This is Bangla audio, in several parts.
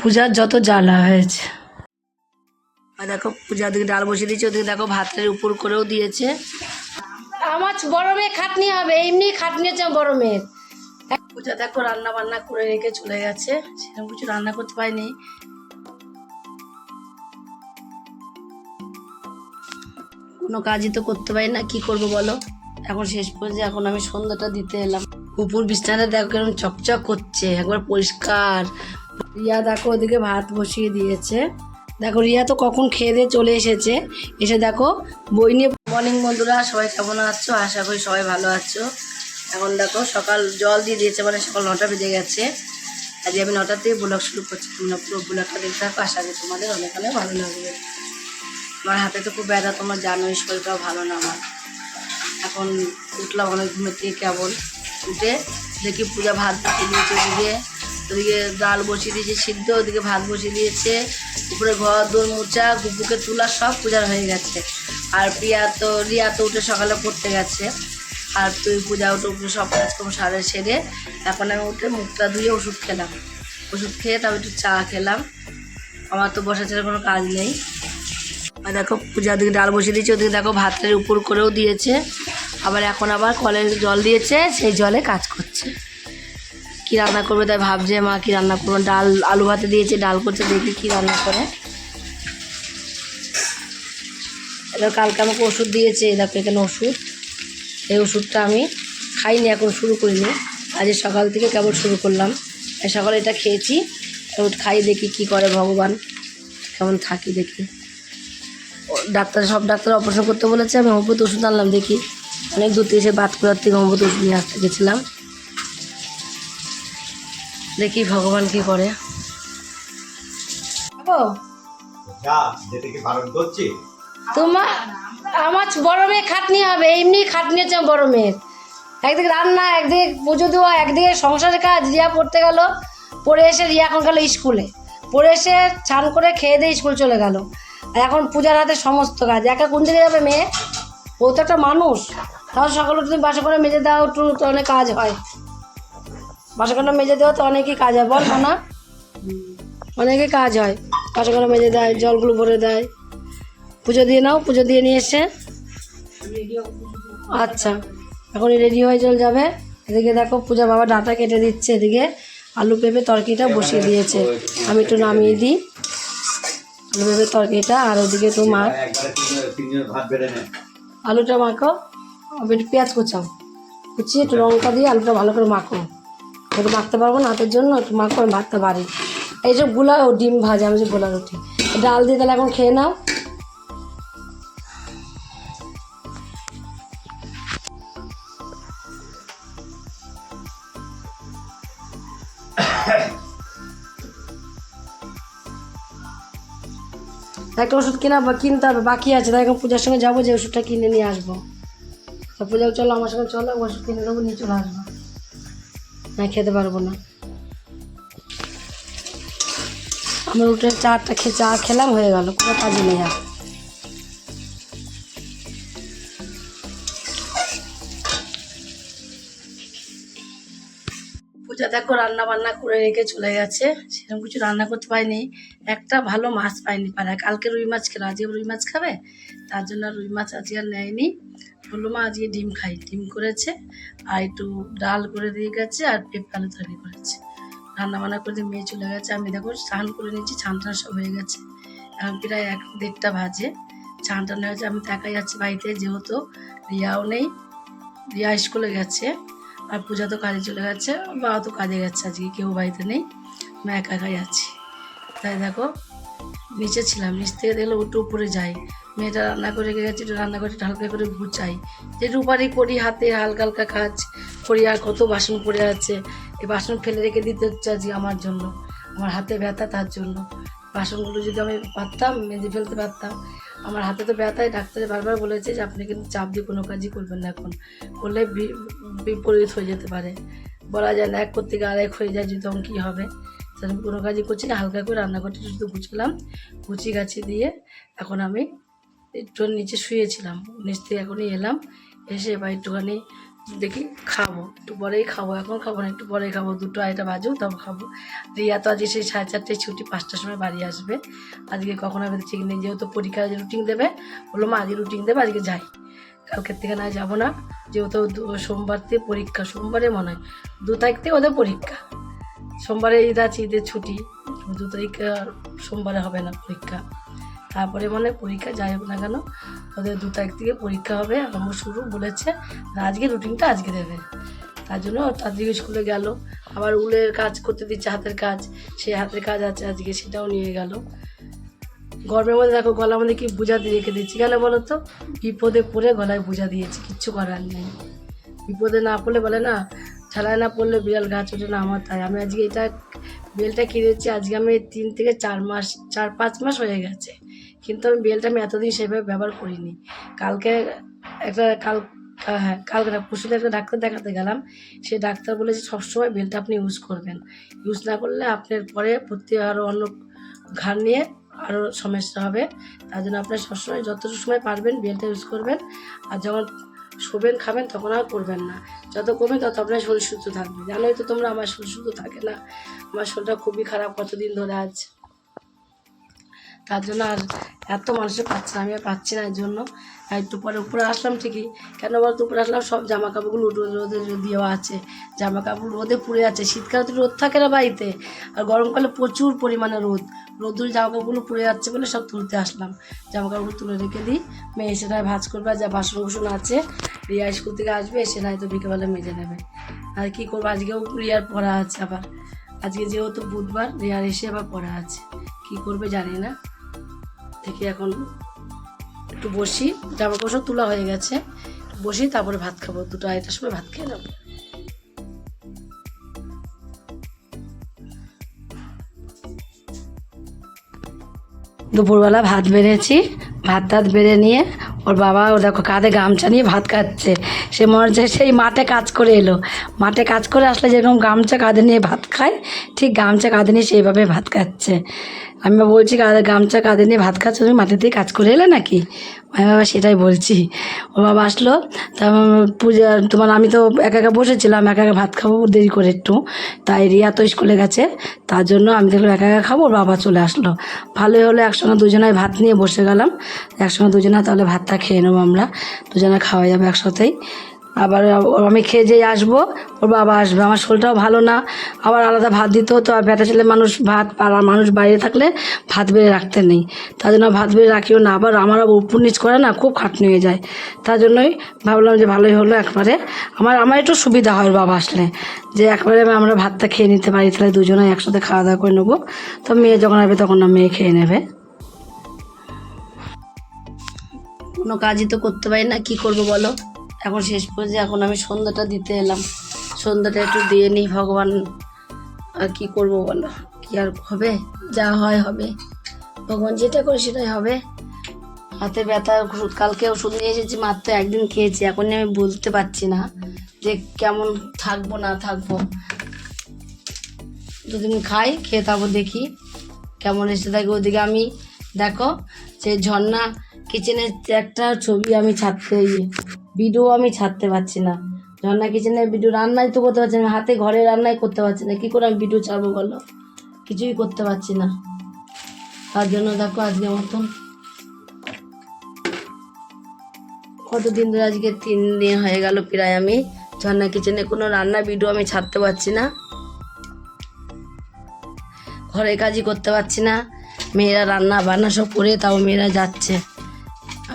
পূজার যত জ্বালা হয়েছে। আর দেখো পূজার দিকে ডাল বসিয়ে দিয়েছে ওদিকে দেখো ভাতের উপর করেও দিয়েছে। আমার বড় মেয়ে খাটনি হবে এমনি খাটনি হচ্ছে আমার বড় মেয়ের। পূজা দেখো রান্না বান্না করে রেখে চলে গেছে সেরকম কিছু রান্না করতে পারিনি। কোনো কাজই তো করতে পারি না কি করব বলো? এখন শেষ পর্যন্ত এখন আমি সন্ধ্যাটা দিতে এলাম। উপর বিছানাটা দেখো কেমন চকচক করছে একবার পরিষ্কার। রিয়া দেখো ওদিকে ভাত বসিয়ে দিয়েছে। দেখো রিয়া তো কখন খেয়ে দিয়ে চলে এসেছে। এসে দেখো বই নিয়ে মর্নিং বন্ধুরা, সবাই কেমন আছো? আশা করি সবাই ভালো আছো। এখন দেখো সকাল জল দিয়ে দিয়েছে মানে সকাল নটা বেজে গেছে। আজ আমি থেকে ব্লগ শুরু করছি, তোমরা পুরো ব্লগটা দেখতে থাকো, আশা করি তোমাদের অনেক অনেক ভালো লাগবে। আমার হাতে তো খুব ব্যথা, তোমরা জানোই শরীরটাও ভালো না আমার। এখন উঠলাম, অনেক ঘুমের থেকে কেবল। উঠে দেখি পূজা ভাত দিয়েছে ওদিকে ওদিকে ডাল বসিয়ে দিয়েছে, সিদ্ধ, ওদিকে ভাত বসিয়ে দিয়েছে, উপরে ঘর দোর মোচা, গুপুকে তোলা, সব পূজার হয়ে গেছে। আর প্রিয়া তো, রিয়া তো উঠে সকালে পড়তে গেছে। আর তুই পূজা উঠে উঠে সব কাজকর্ম সারে সেরে এখন আমি উঠে মুখটা ধুয়ে ওষুধ খেলাম। ওষুধ খেয়ে তারপর একটু চা খেলাম। আমার তো বসা ছাড়া কোনো কাজ নেই। আর দেখো, পূজা ওদিকে ডাল বসিয়ে দিয়েছে, ওদিকে দেখো ভাতের উপর করেও দিয়েছে। আবার এখন আবার কলের জল দিয়েছে, সেই জলে কাজ করছে। কি রান্না করবে, তাই ভাবছে, মা, কি রান্না করব? ডাল, আলু ভাতে দিয়েছে, ডাল করছে, দেখি কি রান্না করে। এবার কালকে আমাকে ওষুধ দিয়েছে দেখো এখানে ওষুধ। এই ওষুধটা আমি খাইনি, এখন শুরু করিনি। আজ সকাল থেকে কেবল শুরু করলাম। সকালে এটা খেয়েছি খাই দেখি কি করে ভগবান। কেমন থাকি দেখি। ডাক্তার, সব ডাক্তার অপারেশন করতে বলেছে, আমি হোমিওপ্যাথি ওষুধ আনলাম, দেখি। অনেক দূর থেকে এসে বাতকুড়ার থেকে হোমিওপ্যাথি ওষুধ নিয়ে আসতে গেছিলাম। দেখি ভগবান কি করে। তোমার আমার বড় মেয়ে খাটনি হবে এমনি খাটনি হচ্ছে আমার বড় মেয়ের। একদিকে রান্না একদিকে পুজো দেওয়া একদিকে সংসারের কাজ রিয়া পড়তে গেল পড়ে এসে রিয়া এখন গেল স্কুলে। পড়ে এসে চান করে খেয়ে দিয়ে স্কুল চলে গেল। আর এখন পূজার হাতে সমস্ত কাজ। একা কোন দিকে যাবে মেয়ে? ও তো একটা মানুষ। তাহলে সকালে তুমি বাসা করে মেজে দাও একটু অনেক কাজ হয়। বাসা মেজে দেওয়া তো অনেকই কাজ হয়। বল না অনেকই কাজ হয়। বাসা করে মেজে দেয়, জলগুলো ভরে দেয়। পুজো দিয়ে নাও, পুজো দিয়ে নিয়ে এসে। আচ্ছা এখন রেডি হয়ে চলে যাবে। এদিকে দেখো, পূজা বাবা ডাটা কেটে দিচ্ছে এদিকে। আলু পেঁপে তরকারিটা বসিয়ে দিয়েছে। আমি একটু নামিয়ে দিই। আলু পেঁপে তরকারিটা, আর ওদিকে একটু মা আলুটা মাখো। একটু পেঁয়াজ কুচাও। কুচিয়ে একটু লঙ্কা দিয়ে আলুটা ভালো করে মাখো। একটু মাখতে পারব না হাতের জন্য, একটু মাখো আমি ভাতটা বাড়ি যে গুলা ও ডিম ভাজা, আমি যে গোলা রুটি। ডাল দিয়ে তাহলে এখন খেয়ে নাও। একটা ওষুধ কেনা বা কিনতে হবে, বাকি আছে। তাই এখন পূজার সঙ্গে যাব, যে ওষুধটা কিনে নিয়ে আসব। তো পূজাও চলো আমার সঙ্গে চলো, ওষুধ কিনে দেবো নিয়ে চলে আসব। না খেতে পারব না। আমরা উঠে চাটা খেয়ে চা খেলাম, হয়ে গেল। কোনো কাজই নেই আর। পূজা দেখো রান্না বান্না করে রেখে চলে গেছে। সেরকম কিছু রান্না করতে পারিনি। একটা ভালো মাছ পাইনি পারে কালকে রুই মাছ খেলো। আজকে রুই মাছ খাবে? তার জন্য রুই মাছ আজকে আর নেয়নি। বলল, মা, আজকে ডিম খাই। ডিম করেছে, আর একটু ডাল করে দিয়ে গেছে, আর পেঁপে আলু তরকারি করেছে। রান্না বান্না করে মেয়ে চলে গেছে। আমি দেখো স্নান করে নিয়েছি ছান টান সব হয়ে গেছে। এখন প্রায় এক দেড়টা বাজে। ছান টান হয়েছে আমি তো একাই যাচ্ছি বাড়িতে, যেহেতু রিয়াও নেই। রিয়া স্কুলে গেছে, আর পূজা তো কাজে চলে গেছে বাবা তো কাজে গেছে আজকে, কেউ বাড়িতে নেই। আমি একা একাই আছি। তাই দেখো, নিচে ছিলাম, নিচ থেকে দেখলে উঠে উপরে যাই। মেয়েটা রান্না করে গেছে, একটু রান্না করে হালকা করে গুছাই যে রুপারি করি হাতে, হালকা হালকা কাজ করি, আর কত বাসন পড়ে আছে। এই বাসন ফেলে রেখে দিতে হচ্ছে আজকে আমার জন্য। আমার হাতে ব্যথা তার জন্য। বাসনগুলো যদি আমি পারতাম মেজে ফেলতে পারতাম, আমার হাতে তো ব্যথায় ডাক্তারে বারবার বলেছে যে, আপনি কিন্তু চাপ দিয়ে কোনো কাজই করবেন না এখন। করলে বিপরীত হয়ে যেতে পারে। বলা যায় না, এক করতে গিয়ে আরেক হয়ে যায়, যদি তখন কী হবে? সেরকম কোনো কাজই করছি না। হালকা করে রান্নাঘরটা শুধু গুছলাম গুছি গাছি দিয়ে এখন আমি একটু নিচে শুয়েছিলাম। নিচ থেকে এখনই এলাম। এসে এবার একটুখানি দেখি খাব। একটু পরেই খাব। এখন খাব না, একটু পরেই খাব। দুটো আড়াইটা বাজুক, তারপর খাব। রিয়া তো আজকে সেই সাড়ে চারটে ছুটি, পাঁচটার সময় বাড়ি আসবে। আজকে কখন হবে ঠিক নেই, যেহেতু পরীক্ষার রুটিন দেবে। বলল, মা, আজকে রুটিন দেবে, আজকে যাই। কালকের থেকে না যাব না, যেহেতু সোমবার থেকে পরীক্ষা। সোমবারে মনে হয়, দু তারিখ থেকে ওদের পরীক্ষা। সোমবারে ঈদ আছে ঈদের ছুটি। দু তারিখ সোমবারে হবে না পরীক্ষা। তারপরে মানে পরীক্ষা যাই হোক না কেন, ওদের দু তারিখ থেকে পরীক্ষা হবে, আরম্ভ শুরু বলেছে। আজকে রুটিনটা আজকে দেবে। তার জন্য তাড়াতাড়ি স্কুলে গেল। আবার উলের কাজ করতে দিচ্ছে হাতের কাজ, সেই হাতের কাজ আছে আজকে, সেটাও নিয়ে গেল। গরমের মধ্যে দেখো গলা মধ্যে কি বুঝা দিয়ে রেখে দিচ্ছি কেন বলো তো? বিপদে পড়ে গলায় বোঝা দিয়েছি, কিচ্ছু করার নেই। বিপদে না পড়লে বলে না, ঝালায় না পড়লে বিড়াল গাছ ওঠে না আমার তাই। আমি আজকে এটা বেলটা কিনেছি, আজকে আমি তিন থেকে চার মাস, চার পাঁচ মাস হয়ে গেছে। কিন্তু আমি বেলটা আমি এতদিন সেভাবে ব্যবহার করিনি। কালকে একটা কাল হ্যাঁ কালকে না একটা ডাক্তার দেখাতে গেলাম। সেই ডাক্তার বলেছে, সবসময় বেলটা আপনি ইউজ করবেন। ইউজ না করলে আপনার পরে প্রতি আরও অন্য ঘাড় নিয়ে আরও সমস্যা হবে। তার জন্য আপনার সবসময় যতটুকু সময় পারবেন বেলটা ইউজ করবেন। আর যখন শোবেন, খাবেন, তখন আর করবেন না। যত করবেন তত আপনার শরীর সুস্থ থাকবে। জানোই তো তোমরা আমার শরীর সুস্থ থাকে না। আমার শরীরটা খুবই খারাপ কতদিন ধরে আজ তার জন্য আর এত মানুষের পাচ্ছে না আমি আর পাচ্ছি না এর জন্য। একটু পরে উপরে আসলাম ঠিকই। কেন বলতো উপরে আসলাম সব জামা কাপড়গুলো রোদে রোদে দেওয়া আছে। জামা কাপড় রোদে পুড়ে আছে শীতকালে তো রোদ থাকে না বাড়িতে। আর গরমকালে প্রচুর পরিমাণে রোদ। রোদুর জামা কাপড়গুলো পুড়ে যাচ্ছে বলে সব তুলতে আসলাম। জামা কাপড় তুলে রেখে দিই। মেয়ে নয় ভাজ করবে যা বাসন কুসন আছে রিয়া স্কুল থেকে আসবে, এসে তো বিকেলবেলা মেজে নেবে। আর কি করব? আজকেও রিয়ার পড়া আছে আবার। আজকে যেহেতু বুধবার, রিয়ার এসে আবার পড়া আছে। কি করবে জানি না। দেখি এখন একটু বসি। জামা কাপড় তোলা হয়ে গেছে। বসি, তারপরে ভাত খাব। দুটো আড়াইটার সময় ভাত খেয়ে যাব দুপুরবেলা ভাত বেড়েছি। ভাত টাত বেড়ে নিয়ে ওর বাবা ও দেখো কাঁধে গামছা নিয়ে ভাত খাচ্ছে। সে মনে হচ্ছে সেই মাঠে কাজ করে এলো। মাঠে কাজ করে আসলে যেরকম গামছা কাঁধে নিয়ে ভাত খায়, ঠিক গামছা কাঁধে নিয়ে সেইভাবে ভাত খাচ্ছে। আমি বলছি গামছা কাঁধে নিয়ে ভাত খাচ্ছ, তুমি মাঠে দিয়ে কাজ করে এলে নাকি? আমি বাবা, সেটাই বলছি। ও বাবা আসলো তা পূজা, তোমার আমি তো একা একা বসেছিলাম, একা একা ভাত খাব দেরি করে একটু। তাই রিয়া তো স্কুলে গেছে, তার জন্য আমি দেখলাম একা একা খাব বাবা চলে আসলো। ভালোই হলো, একসঙ্গে দুজনায় ভাত নিয়ে বসে গেলাম। একসঙ্গে দুজনা তাহলে ভাতটা খেয়ে নেব আমরা, দুজনে খাওয়া যাবে একসাথেই। আবার আমি খেয়ে যেয়ে আসব, ওর বাবা আসবে। আমার শরীরটাও ভালো না, আবার আলাদা ভাত দিতে হতো, আর বেটা ছেলে মানুষ ভাত পাড়া মানুষ বাইরে থাকলে ভাত বেড়ে রাখতে নেই। তার জন্য ভাত বেড়ে রাখিও না, আবার আমার উপর নিচ করে না, খুব খাটনি হয়ে যায়। তার জন্যই ভাবলাম যে ভালোই হলো একবারে। আমার আমার একটু সুবিধা হয় বাবা আসলে, যে একবারে আমরা ভাতটা খেয়ে নিতে পারি, তাহলে দুজনে একসাথে খাওয়া দাওয়া করে নেব। তো মেয়ে যখন আসবে তখন না মেয়ে খেয়ে নেবে। কোনো কাজই তো করতে পারি না, কি করব বলো? এখন শেষ পর্যায়ে এখন আমি সন্ধ্যাটা দিতে এলাম। সন্ধ্যাটা একটু দিয়ে নিই ভগবান। আর কি করব বলো? কি আর হবে? যা হয় হবে। ভগবান যেটা করে সেটাই হবে। হাতে ব্যথা ওষুধ কালকে ওষুধ নিয়ে এসেছি, মাত্র একদিন খেয়েছি। এখন আমি বলতে পারছি না যে কেমন থাকব, না থাকব। দুদিন খাই, খেয়ে তারপর দেখি কেমন এসে থাকে ওদিকে। আমি দেখো, যে ঝর্ণা কিচেনের একটা ছবি আমি ছাড়তে ভিডিও আমি ছাড়তে পারছি না। ঝর্ণা কিচেনের ভিডিও রান্নাই তো করতে পারছি না হাতে ঘরে রান্নাই করতে পারছি না, কী করে আমি ভিডিও ছাড়বো বলো? কিছুই করতে পারছি না। তার জন্য দেখো আজকে মতন কতদিন ধরে আজকে তিন দিন হয়ে গেল প্রায় আমি ঝর্ণা কিচেনে কোনো রান্না ভিডিও আমি ছাড়তে পারছি না। ঘরের কাজই করতে পারছি না। মেয়েরা রান্না বান্না সব করে তাও মেয়েরা যাচ্ছে।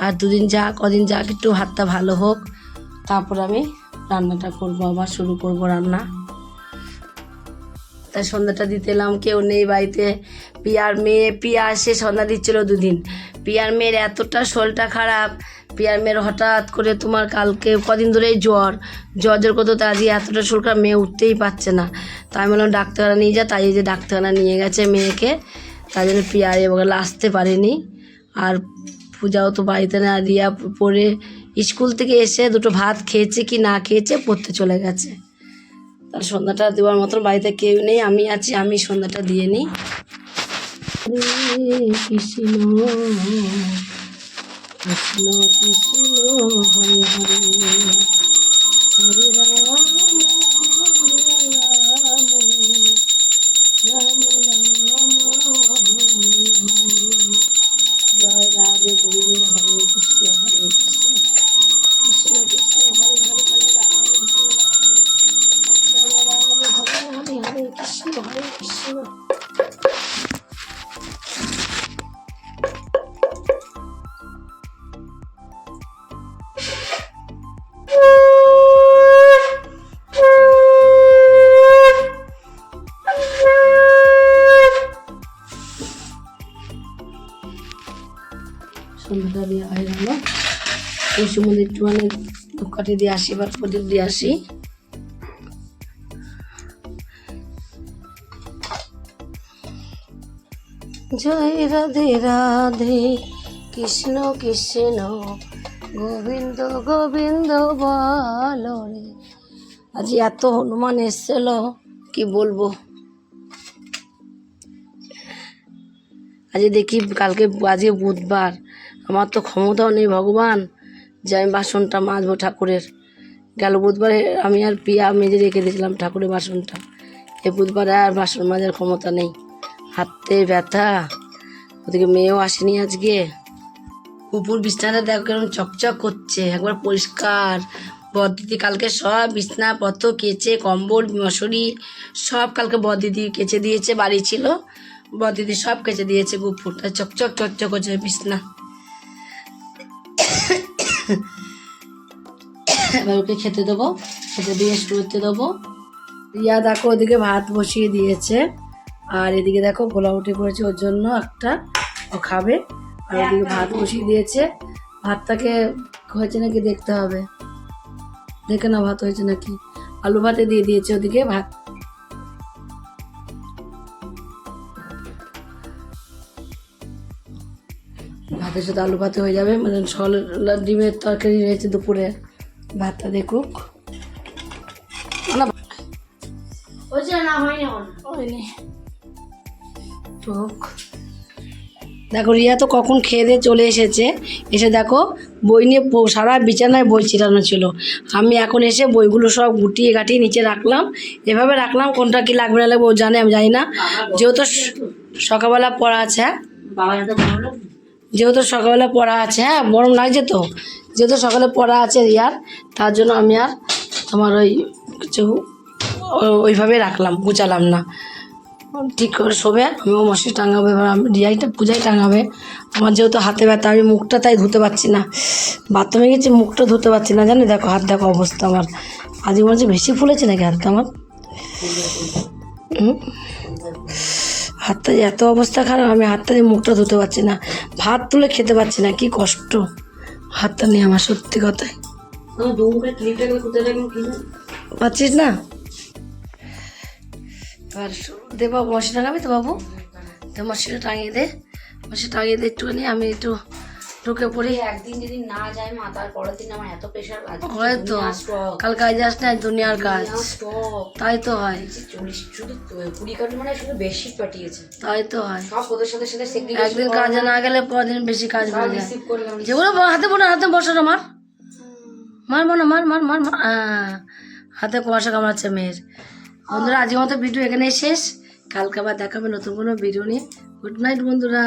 আর দুদিন যা কদিন যাক, একটু হাতটা ভালো হোক। তারপর আমি রান্নাটা করব, আবার শুরু করব রান্না। তাই সন্ধ্যাটা দিতে এলাম, কেউ নেই বাড়িতে। পিয়ার মেয়ে পিয়া এসে সন্ধ্যা দিচ্ছিল দুদিন। পিয়ার মেয়ের এতটা শরীরটা খারাপ। পিয়ার মেয়ের হঠাৎ করে তোমার কালকে কদিন ধরেই জ্বর। জ্বর জ্বর করতে তো আজকে এতটা শরীর খারাপ মেয়ে উঠতেই পারছে না। তাই আমি বললাম, ডাক্তারখানা নিয়ে যা। তাই যে ডাক্তারখানা নিয়ে গেছে মেয়েকে। তাই জন্য পিয়ার এবার আসতে পারেনি। আর পূজাও তো বাড়িতে না রিয়া পড়ে স্কুল থেকে এসে দুটো ভাত খেয়েছে কি না খেয়েছে পড়তে চলে গেছে। তার সন্ধ্যাটা দেওয়ার মতন বাড়িতে কেউ নেই, আমি আছি, আমি সন্ধ্যাটা দিয়ে নিই। কৃষ্ণ কৃষ্ণ কৃষ্ণ, হরে হরে হরে রাম। ওই সময় একটুখানি ধূপকাঠি দিয়ে আসি বা প্রদীপ দিয়ে আসি। জয় রাধে রাধে, কৃষ্ণ কৃষ্ণ, গোবিন্দ গোবিন্দ বল রে আজ এত হনুমান এসছিল কি বলব? আজ দেখি কালকে, আজকে বুধবার, আমার তো ক্ষমতাও নেই ভগবান। যে আমি বাসনটা মাজবো ঠাকুরের। গেল বুধবারে আমি আর পিয়া মেজে রেখে দিয়েছিলাম ঠাকুরের বাসনটা। এ বুধবারে আর বাসন মাজার ক্ষমতা নেই। হাতে ব্যথা। ওদিকে মেয়েও আসেনি আজকে। উপর বিছনাটা দেখো কেমন চকচক করছে। একবার পরিষ্কার। বদিদি কালকে সব বিছনা বিছনাপত্র কেচে, কম্বল, মশারি সব কালকে বদিদি কেচে দিয়েছে, বাড়ি ছিল। বদিদি সব কেচে দিয়েছে গুপুরটা চকচক চকচক করছে বিছনা। এবার ওকে খেতে দেবো খেতে দিয়ে শুরুতে দেবো। রিয়া দেখো ওদিকে ভাত বসিয়ে দিয়েছে আর এদিকে দেখো গোলা উঠে পড়েছে ওর জন্য একটা ও খাবে। আর ওদিকে ভাত বসিয়ে দিয়েছে ভাতটাকে হয়েছে নাকি দেখতে হবে। দেখে না ভাত হয়েছে নাকি। আলু ভাতে দিয়ে দিয়েছে ওদিকে ভাত। ভাতের সাথে আলু ভাতে হয়ে যাবে। মানে ছল ডিমের তরকারি রয়েছে দুপুরে। ভাতটা দেখুক। দেখো রিয়া তো কখন খেয়ে দিয়ে চলে এসেছে। এসে দেখো বই নিয়ে সারা বিছানায় বই ছিটানো ছিল। আমি এখন এসে বইগুলো সব গুটিয়ে গাটিয়ে নিচে রাখলাম। এভাবে রাখলাম কোনটা কি লাগবে না লাগবে ও জানে আমি জানি না। যেহেতু সকালবেলা পড়া আছে। হ্যাঁ যেহেতু সকালবেলা পড়া আছে হ্যাঁ গরম লাগছে তো। যেহেতু সকালে পড়া আছে রিয়ার তার জন্য আমি আর তোমার ওই কিছু ওইভাবে রাখলাম, গুছালাম না। ঠিক করে শোবে, আমিও মশি টাঙাবো, এবার আমি রিয়াইটা পূজায় টাঙাবে। আমার যেহেতু হাতে ব্যথা, আমি মুখটা তাই ধুতে পারছি না। বাথরুমে গেছি, মুখটা ধুতে পারছি না, জানি, দেখো, হাত দেখো অবস্থা আমার। আজকে মনে হচ্ছে বেশি ফুলেছে নাকি হাতটা আমার? হুম? হাতটা এত অবস্থা খারাপ আমি হাতটা দিয়ে মুখটা ধুতে পারছি না। ভাত তুলে খেতে পারছি না কি কষ্ট। হাতটা নিয়ে আমার সত্যি দু কোথায়? পাচ্ছিস না? আর বাবু মশি টাঙাবি তো বাবু। তো মশিটা টাঙিয়ে দে। মশি টাঙিয়ে দে একটুখানি আমি একটু ঢুকে পড়ি। একদিন যদি না যায় মা তার পরের দিন আমার এত প্রেশার লাগছে হয় তো। কাল কাজ যাস না দুনিয়ার কাজ। তাই তো হয়। চল্লিশ শুধু কুড়ি কার্টুন মানে শুধু বেশি পাঠিয়েছে তাই তো হয়। সব ওদের সাথে সাথে একদিন কাজে না গেলে পরদিন বেশি কাজ হয়ে যায়। যেগুলো হাতে বোনা হাতে বসো না মার। বোনা মার মার মার মার হাতে কুয়াশা কামড়াচ্ছে মেয়ের। বন্ধুরা আজকের মতো ভিডিও এখানেই শেষ। কালকে আবার দেখাবে নতুন কোনো ভিডিও নিয়ে। গুড নাইট বন্ধুরা।